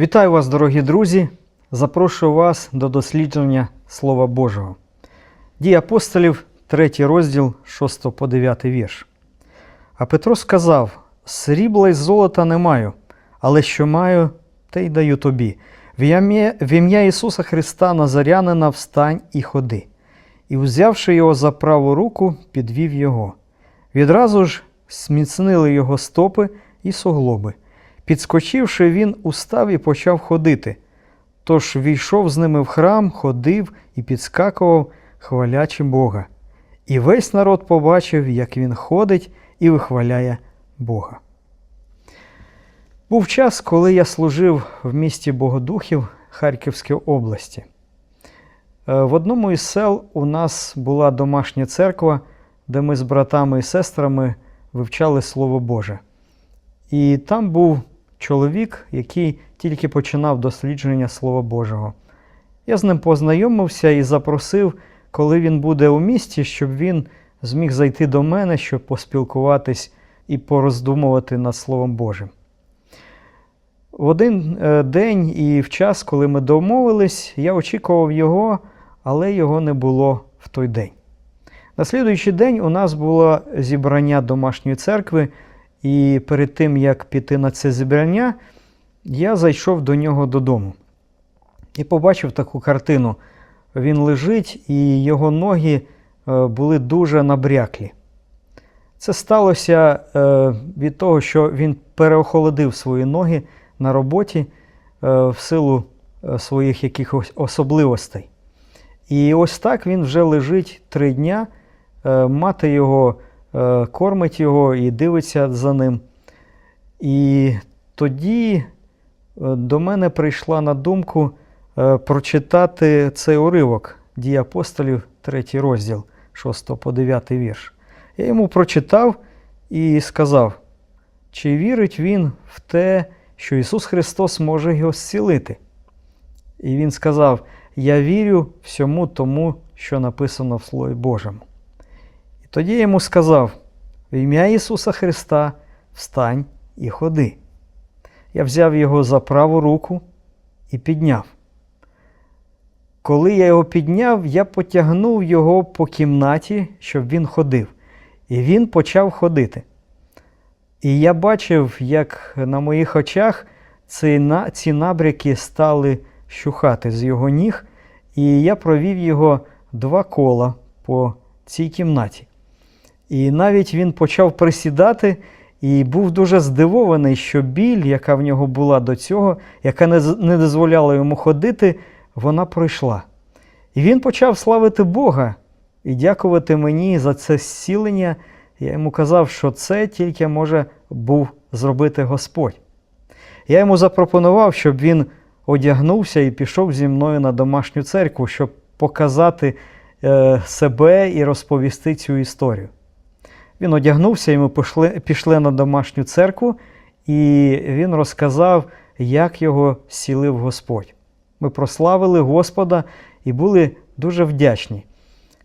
Вітаю вас, дорогі друзі! Запрошую вас до дослідження Слова Божого. Дії апостолів, 3 розділ 6 по 9 вірш. А Петро сказав: Срібла й золота не маю, але що маю, те й даю тобі. В ім'я- Ісуса Христа Назарянина встань і ходи. І, взявши його за праву руку, підвів його. Відразу ж зміцнили його стопи і суглоби. Підскочивши, він устав і почав ходити. Тож війшов з ними в храм, ходив і підскакував, хвалячи Бога. І весь народ побачив, як він ходить і вихваляє Бога. Був час, коли я служив в місті Богодухів Харківської області. Е, В одному із сел у нас була домашня церква, де ми з братами і сестрами вивчали Слово Боже. І там був чоловік, який тільки починав дослідження Слова Божого. Я з ним познайомився і запросив, коли він буде у місті, щоб він зміг зайти до мене, щоб поспілкуватись і пороздумувати над Словом Божим. В один е, день і в час, коли ми домовились, я очікував його, але його не було в той день. На слідуючий день у нас було зібрання домашньої церкви, і перед тим, як піти на це зібрання, я зайшов до нього додому і побачив таку картину. Він лежить, і його ноги е, були дуже набряклі. Це сталося е, від того, що він переохолодив свої ноги на роботі е, в силу своїх якихось особливостей. І ось так він вже лежить три дня. Мати його кормить його і дивиться за ним. І тоді е, до мене прийшла на думку е, прочитати цей уривок дії апостолів, 3 розділ 6 по 9 вірш. Я йому прочитав і сказав, чи вірить він в те, що Ісус Христос може його зцілити. І він сказав: Я вірю всьому тому, що написано в Слові Божому. Тоді йому сказав: в ім'я Ісуса Христа встань і ходи. Я взяв його за праву руку і підняв. Коли я його підняв, я потягнув його по кімнаті, щоб він ходив. І він почав ходити. І я бачив, як на моїх очах ці набряки стали щухати з його ніг, і я провів його два кола по цій кімнаті. І навіть він почав присідати і був дуже здивований, що біль, яка в нього була до цього, яка не, дозволяла йому ходити, вона пройшла. І він почав славити Бога і дякувати мені за це зцілення. Я йому казав, що це тільки може був зробити Господь. Я йому запропонував, щоб він одягнувся і пішов зі мною на домашню церкву, щоб показати е, себе і розповісти цю історію. Він одягнувся, і ми пішли, пішли на домашню церкву, і він розказав, як його зцілив Господь. Ми прославили Господа і були дуже вдячні.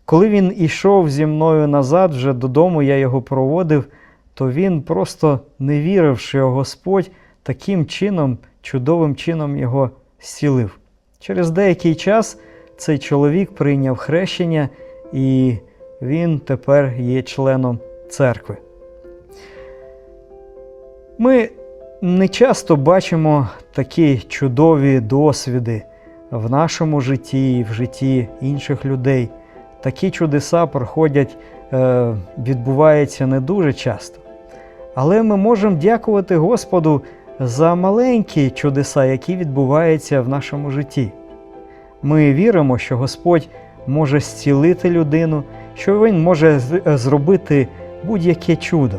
Коли він ішов зі мною назад, вже додому, я його проводив, то він просто не вірив, що Господь таким чином, чудовим чином його зцілив. Через деякий час цей чоловік прийняв хрещення, і він тепер є членом церкви. Ми не часто бачимо такі чудові досвіди в нашому житті і в житті інших людей. Такі чудеса проходять, е, відбуваються не дуже часто. Але ми можемо дякувати Господу за маленькі чудеса, які відбуваються в нашому житті. Ми віримо, що Господь може зцілити людину, що Він може зробити будь-яке чудо.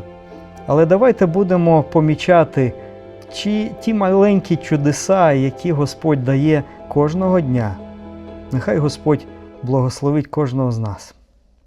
Але давайте будемо помічати ті, ті маленькі чудеса, які Господь дає кожного дня. Нехай Господь благословить кожного з нас.